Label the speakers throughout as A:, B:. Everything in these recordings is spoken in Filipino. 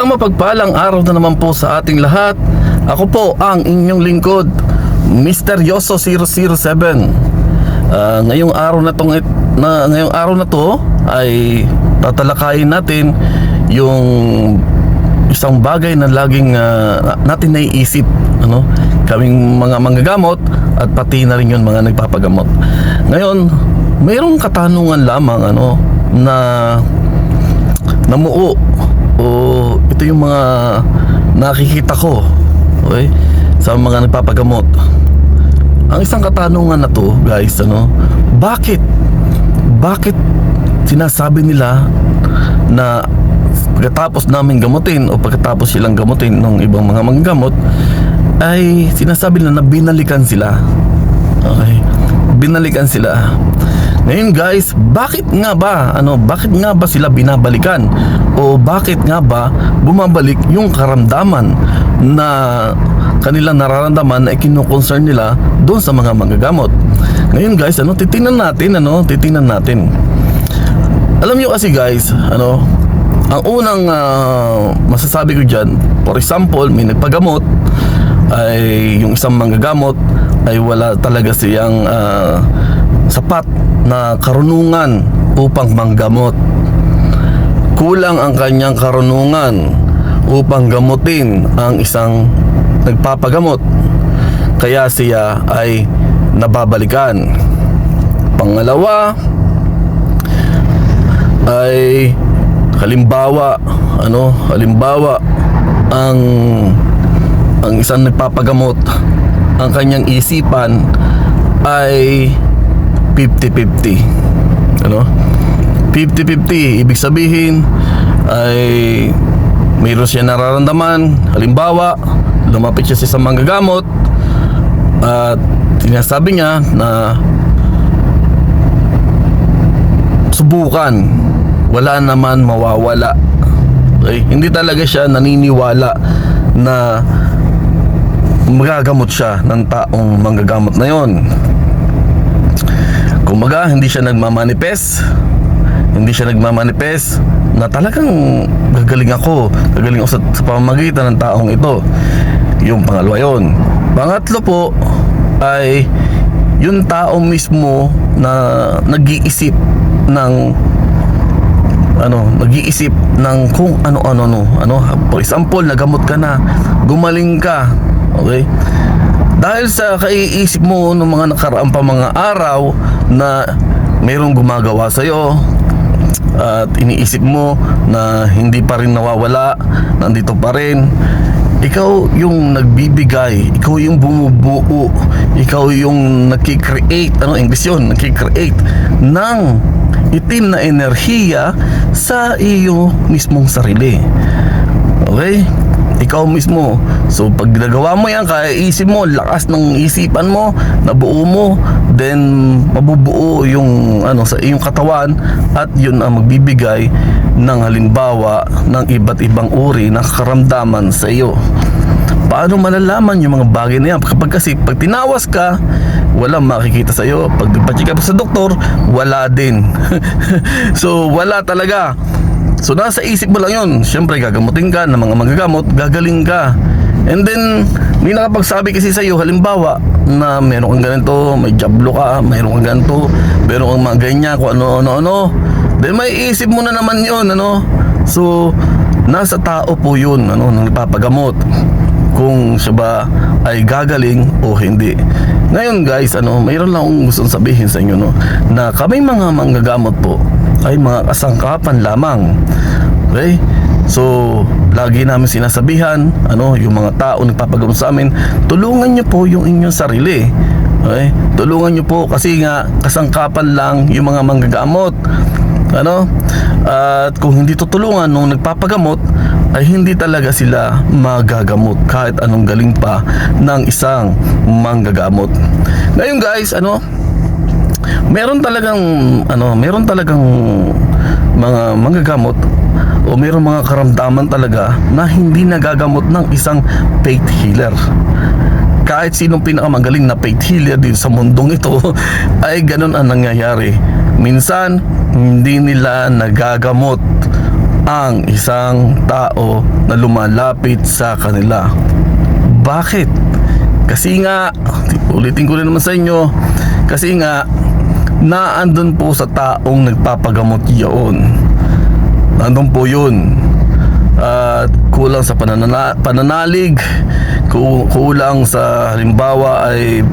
A: mapagpalang araw na naman po sa ating lahat. Ako po ang inyong lingkod, Misteryoso 007. Ah, ngayong araw na tong na ngayong araw na to ay tatalakayin natin yung isang bagay na laging ah, natin naiisip ano kaming mga manggagamot at pati na rin yung mga nagpapagamot. Ngayon, mayroong katanungan lamang ano na namuo o ito yung mga nakikita ko okay, sa mga nagpapagamot. Ang isang katanungan na to guys ano bakit bakit sinasabi nila na pagkatapos namin gamutin o pagkatapos silang gamutin ng ibang mga manggamot ay sinasabi nila na binalikan sila. Okay? Binalikan sila ngayon guys, bakit nga ba ano, bakit nga ba sila binabalikan? O bakit nga ba bumabalik yung karamdaman na kanilang nararamdaman na ikinokonsern nila doon sa mga manggagamot? Ngayon guys, ano titingnan natin ano, titingnan natin. Alam niyo kasi guys, ano, ang unang ah, masasabi ko diyan, for example, may nagpagamot ay yung isang manggagamot ay wala talaga siyang ah, sapat na karunungan upang manggamot. Kulang ang kanyang karunungan upang gamutin ang isang nagpapagamot. Kaya siya ay nababalikan. Pangalawa ay halimbawa ano halimbawa ang ang isang nagpapagamot ang kanyang isipan ay 50-50 ano? 50-50 ibig sabihin ay mayroon siya nararamdaman. Halimbawa lumapit siya sa isang manggagamot at sinasabi niya na subukan. Wala naman mawawala. Okay? hindi talaga siya naniniwala na magagamot siya ng taong manggagamot na yon Kumbaga, hindi siya nagmamanifest. Hindi siya nagmamanifest na talagang gagaling ako. Gagaling ako sa, sa pamamagitan ng taong ito. Yung pangalawa yon. Pangatlo po ay yung tao mismo na nag-iisip ng ano, nag-iisip ng kung ano-ano no. Ano, for example, nagamot ka na, gumaling ka. Okay? Dahil sa kaiisip mo ng mga nakaraang pa mga araw na mayroong gumagawa sa iyo at iniisip mo na hindi pa rin nawawala, nandito pa rin. Ikaw yung nagbibigay, ikaw yung bumubuo, ikaw yung nagki-create, ano English yun, nagki-create ng itim na enerhiya sa iyo mismong sarili. Okay? Ikaw mismo. So pag ginagawa mo yan, kaya isip mo, lakas ng isipan mo, nabuo mo, then mabubuo yung ano sa iyong katawan at yun ang magbibigay ng halimbawa ng iba't ibang uri ng karamdaman sa iyo. Paano malalaman yung mga bagay na yan? Kapag kasi pag tinawas ka, walang makikita sa iyo. Pag nagpa-check up sa doktor, wala din. so wala talaga. So nasa isip mo lang yun. Siyempre gagamutin ka ng mga magagamot, gagaling ka. And then, may nakapagsabi kasi sa iyo, halimbawa, na meron kang ganito, may jablo ka, meron kang ganito, meron kang mga ganyan, kung ano, ano, ano. Then may isip mo na naman yun, ano. So, nasa tao po yun, ano, nang nagpapagamot. Kung siya ba ay gagaling o hindi. Ngayon guys, ano, mayroon lang akong gustong sabihin sa inyo, no, na kami mga manggagamot po, ay mga kasangkapan lamang. Okay? So, lagi namin sinasabihan, ano, yung mga tao nagpapagamot sa amin, tulungan nyo po yung inyong sarili. Okay? Tulungan nyo po kasi nga kasangkapan lang yung mga manggagamot. Ano? At kung hindi tutulungan nung nagpapagamot, ay hindi talaga sila magagamot kahit anong galing pa ng isang manggagamot. Ngayon guys, ano, meron talagang ano, meron talagang mga manggagamot o meron mga karamdaman talaga na hindi nagagamot ng isang faith healer. Kahit sinong pinakamagaling na faith healer din sa mundong ito ay ganun ang nangyayari. Minsan hindi nila nagagamot ang isang tao na lumalapit sa kanila. Bakit? Kasi nga, ulitin ko rin naman sa inyo, kasi nga, naandun po sa taong nagpapagamot yun. Nandun po yun. At kulang sa pananana- pananalig, ku- kulang sa halimbawa ay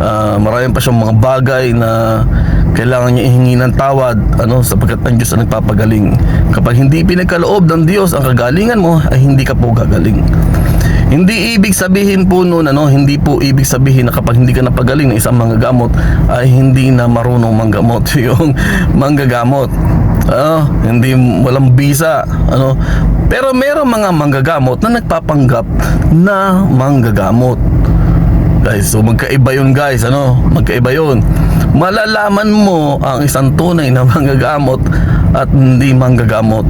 A: ah, marami pa siyang mga bagay na kailangan niya ihingi ng tawad ano sapagkat ang Diyos ang nagpapagaling. Kapag hindi pinagkaloob ng Diyos ang kagalingan mo ay hindi ka po gagaling. Hindi ibig sabihin po noon ano, hindi po ibig sabihin na kapag hindi ka napagaling ng isang manggagamot ay hindi na marunong manggamot yung manggagamot. Ano, hindi walang bisa, ano. Pero merong mga manggagamot na nagpapanggap na manggagamot. Guys, so magkaiba yun guys, ano? Magkaiba yun. Malalaman mo ang isang tunay na manggagamot at hindi manggagamot.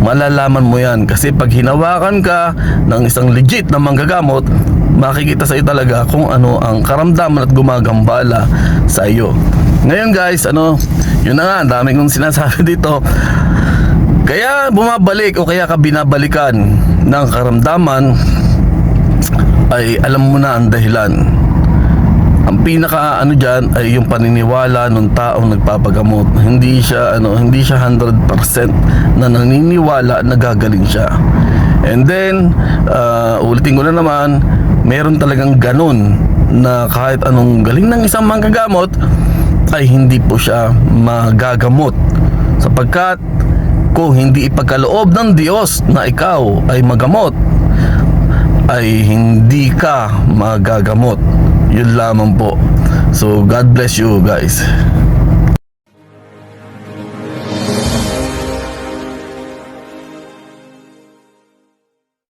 A: Malalaman mo yan kasi pag hinawakan ka ng isang legit na manggagamot, makikita sa iyo talaga kung ano ang karamdaman at gumagambala sa iyo. Ngayon guys, ano, yun na nga, dami kong sinasabi dito. Kaya bumabalik o kaya ka binabalikan ng karamdaman ay alam mo na ang dahilan. Ang pinaka ano diyan ay yung paniniwala ng taong nagpapagamot. Hindi siya ano, hindi siya 100% na naniniwala na gagaling siya. And then, uh, ulitin ko na naman, meron talagang ganun na kahit anong galing ng isang manggagamot ay hindi po siya magagamot sapagkat kung hindi ipagkaloob ng Diyos na ikaw ay magamot ay hindi ka magagamot. Yun lamang po. So, God bless you guys.